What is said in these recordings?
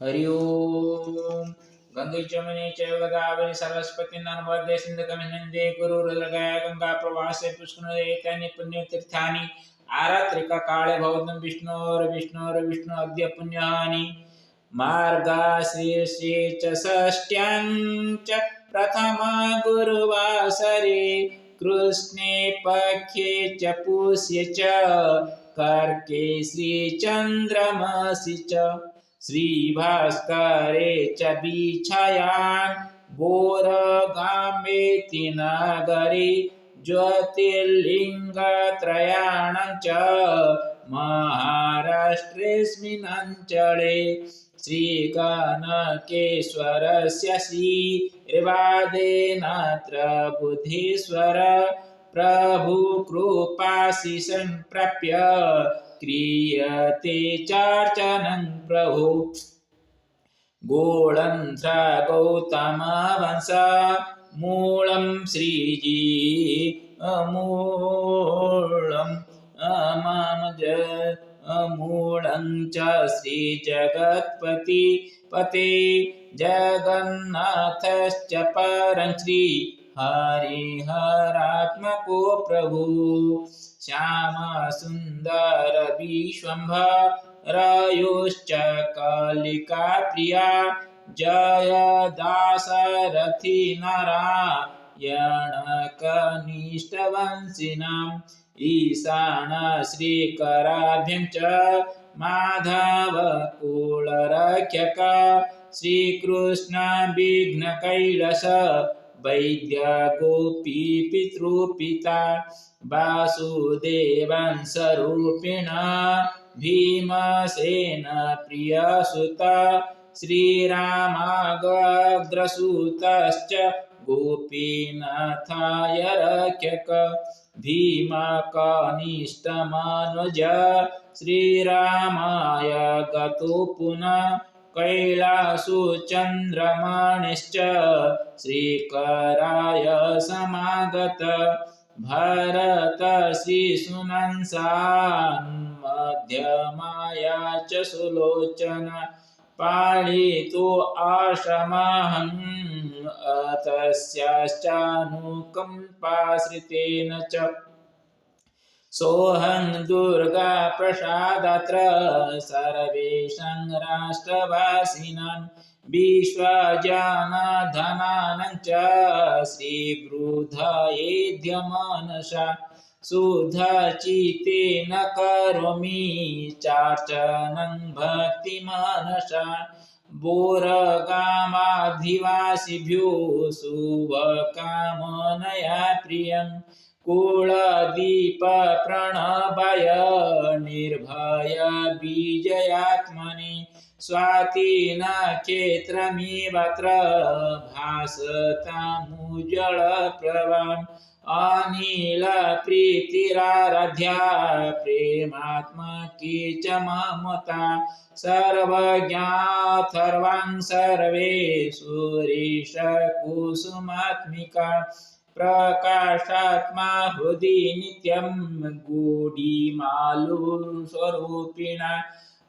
हरि ओम। गंगे चमने चैव गोदावरी सरस्वती नर्मदे सिंधुकमिनन्दे गुरुरुदगया गंगा प्रवासे पुष्करे तानि पुण्यतीर्थानि। आरात्रिका काले भवतं विष्णु अद्य पुण्यहानि। मार्गाशीर्षे च षष्ट्यां च प्रथमा गुरुवासरे। कृष्णे पक्षे च पुष्ये च, कर्के श्रीचन्द्रमसि च। श्रीभास्करे च बीछायान् बोरगामेति नगरे ज्योतिर्लिङ्गत्रयाणं च महाराष्ट्रेऽस्मिन्नञ्चले श्रीगणकेश्वरस्य श्रीर्वादेनात्र बुद्धीश्वर प्रभुकृपाशिषन् प्राप्य क्रियते चार्चनं प्रभु। गोळन्त्र गौतमवंश मूलं श्रीजी अमूलं अमामज अमूलं च श्रीजगत्पति पते। जगन्नाथश्च परं श्री हरिहरात्मको प्रभु। श्यामसुन्दर विश्वम्भरयोश्च कलिका प्रिया। जय दास दासरथि नारायणकनिष्ठवंशिनाम् ईशान श्रीकराभ्यं च माधवकुलरक्षक श्रीकृष्णविघ्नकैलस वैद्यगोपीपितृपिता वासुदेवं स्वरूपिण भीमसेन प्रियसुत श्रीरामाग्रसूतश्च गोपीनाथाय रक्षक भीमकनिष्ठमनुज श्रीरामाय गतो पुनः कैलासुचन्द्रमणिश्च श्रीकराय समागत। भरत श्रीसुनंसान्मध्यमाया च सुलोचन। पालितो आश्रमहम् अतस्याश्चानुकम्पाश्रितेन च। सोऽहं दुर्गाप्रसादत्र सर्वेषां राष्ट्रवासिनां विश्वजनधनानं च श्रीवृधयेद्यमनसा शुद्धचित्तेन करोमि चार्चनं भक्तिमानसा बोरगामाधिवासिभ्यो शुभकामनया प्रियम् कुलदीपप्रणभय निर्भय बीजयात्मनि स्वातिनक्षेत्रमिवत्र भासतामुज्ज्वलप्रभाम् अनिलप्रीतिराराध्या प्रेमात्मकी च ममता सर्वज्ञाथर्वां सर्वे सुरेशकुसुमात्मिका प्रकाशात्मा हृदि नित्यं गूढीमालुस्वरूपिणा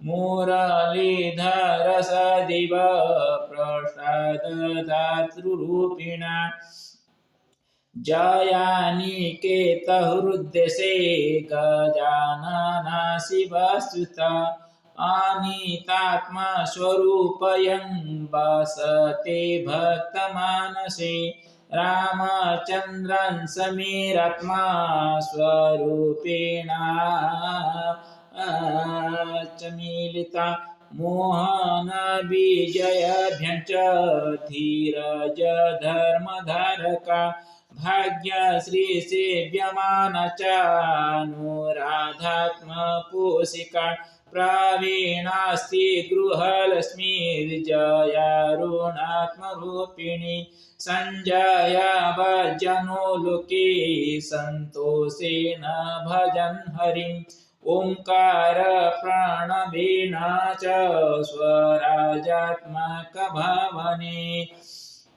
मुरलीधरसदिव प्रसाददातृरूपिणा। जयानिकेतहृद्यसे गजानना शिवस्तुता अनितात्मस्वरूपयं वसते भक्तमानसे। रामचन्द्रं समीरात्मा स्वरूपेण। च मोहन मोहनविजयभ्यं च धीरजधर्मधारका। भाग्यश्रीसेव्यमान च अनुराधात्मपोषिका प्रवीणास्ति गृहलक्ष्मीर्जयारुणात्मरूपिणी सञ्जय भजनो लोके सन्तोषेण भजन् हरिम्। ओङ्कार प्रणवेन च स्वराजात्मकभवने।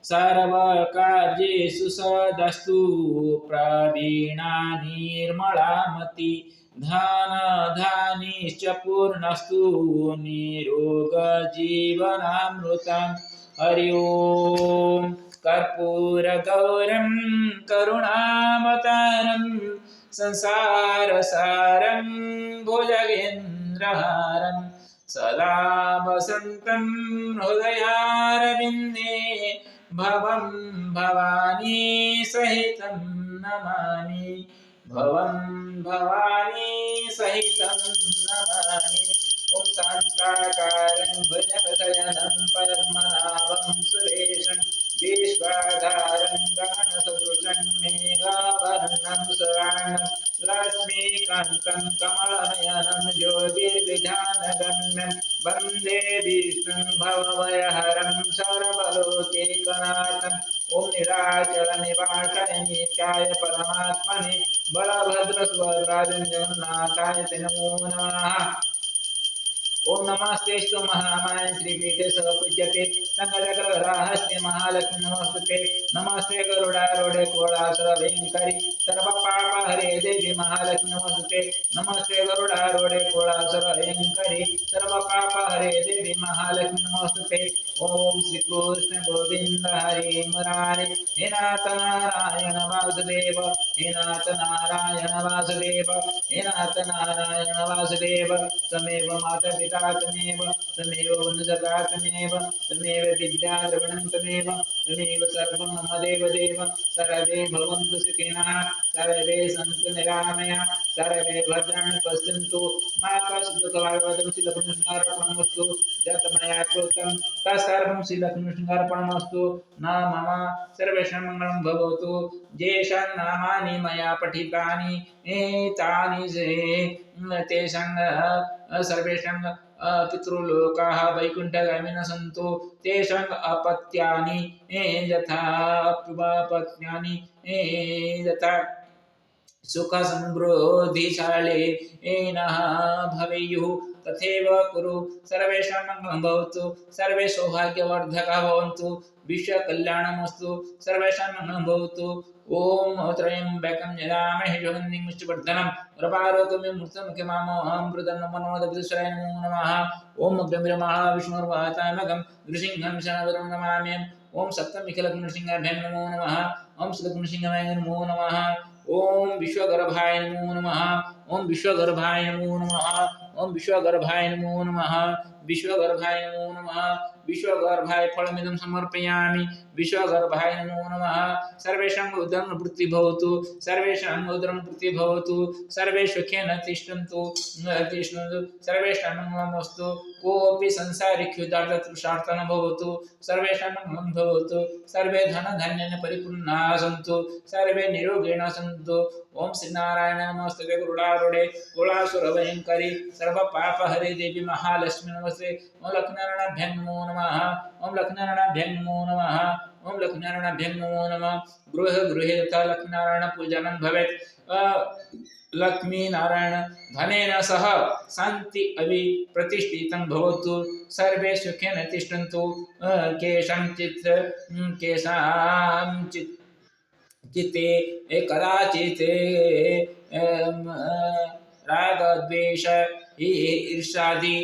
सर्वकार्येषु सदस्तु प्रवीणा निर्मलामति। धनधानिश्च पूर्णस्तु निरोगजीवनामृतम्। हरि ओम्। कर्पूरगौरं करुणावतारं संसारसारं भुजगेन्द्रहारं सदा वसन्तं हृदयारविन्दे भवं भवानी सहितं नमामि। भवं भवानी सहितं नमामि। ॐ शान्ताकारं भुजगशयनं पद्मनाभं सुरेशं विश्वाधारं गगनसदृशं मेघावर्णं सुराणं लक्ष्मीकान्तं कमलनयनं ज्योतिर्विधानगम्यं वंदे विष्णुं भवभयहरं सर्वलोकेकनाथम्। ॐ निराचलनिवासाय नित्याय परमात्मने बलभद्रस्वराजं जगन्नाथाय ते नमो नमः। ओम नमस्ते स्व महामाय श्रीपीठे पूज्यते संकटग्रहस्ते महालक्ष्मी नमस्ते नमस्ते गरुडारूढे कोळासुर भयङ्करि सर्व पाप हरे देवी महालक्ष्मी नमस्ते नमस्ते गरुडारूढे कोळासुर भयङ्करि सर्व पाप हरे देवी महालक्ष्मी नमस्ते ओम श्री कृष्ण गोविंद हरे मुरारे हे नाथ नारायण वासुदेव हे नाथ नारायण वासुदेव हे नाथ नारायण वासुदेव तमेव माता पिता तमेव तमेव वन्दता तमेव तमेव विद्याद्रविणं तमेव तमेव सर्वं मम देवदेव सर्वे भवन्तु सुखिनः सर्वे सन्तु निरामया सर्वे भद्राणि पश्यन्तु मा कश्चिदुकवादं शिलपुनस्कारपणमस्तु यत् मया कृतं तत्सर्वं शिलपुनस्कारपणमस्तु न मम सर्वेषां मङ्गलं भवतु येषां नामानि मया पठितानि एतानि तेषां सर्वेषां पितृलोकाः वैकुण्ठगामिनः सन्तु तेषाम् अपत्यानि यथा यथा नः भवेयुः। तथैव कुरु। सर्वेषां मङ्गलं भवतु। सर्वे सौभाग्यवर्धकाः भवन्तु विश्वकल्याणमस्तु। सर्वेषां मङ्गलं भवतु। ॐ त्रयम्बकं मनोदविदुसराय नमो नमः। ॐ गम्भीरमाः विष्णुर्वातामकं नृसिंहं ॐ नमो नमः। ॐ नमो नमः। ॐ विश्वगर्भाय नमो नमः। ॐ विश्वगर्भाय नमो नमः। ॐ विश्वगर्भाय नमो नमः विश्वगर्भाय नमो नमः। विश्वगर्भाय फलमिदं समर्पयामि। विश्वगर्भाय नमो नमः। सर्वेषाम् उदरं वृत्तिः भवतु सर्वेषाम् उदरं वृत्तिः भवतु सर्वे सुखेन तिष्ठन्तु। तिष्ठन्तु। सर्वेषां मङ्गलमस्तु कोऽपि संसारे क्षुदार्थतृषार्थ न भवतु। सर्वेषां मङ्गलं भवतु। सर्वे धनधान्येन परिपूर्णाः सन्तु। सर्वे निरोगिणः सन्तु। ओम श्री नारायण नमस्ते गुरुडारूढ़े कुलासुरभयंकरी सर्वपापहरे देवी महालक्ष्मी नमस्ते। ओम लक्ष्मीनारायणाभ्यं नमो। नमः। ओम लक्ष्मीनारायणाभ्यं नमो नमः। ओम लक्ष्मीनारायणाभ्यं नमो नमः। गृह गृहे तथा लक्ष्मीनारायण पूजनं भवेत्। लक्ष्मीनारायण धनेन सह शान्ति अभि प्रतिष्ठितं भवतु। सर्वे सुखेन तिष्ठन्तु। केषाञ्चित् केषाञ्चित् चित्ते, कदाचित् रागद्वेष ईर्षादि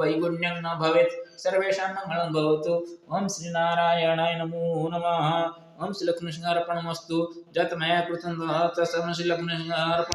वैगुण्यं न भवेत् सर्वेषां मङ्गलं भवतु ॐ श्रीनारायणाय नमो नमः ॐ श्रीलक्ष्मीसिंहार्पणमस्तु यत् मया कृतं तत् श्रीलक्ष्मीसिंहार्पणम्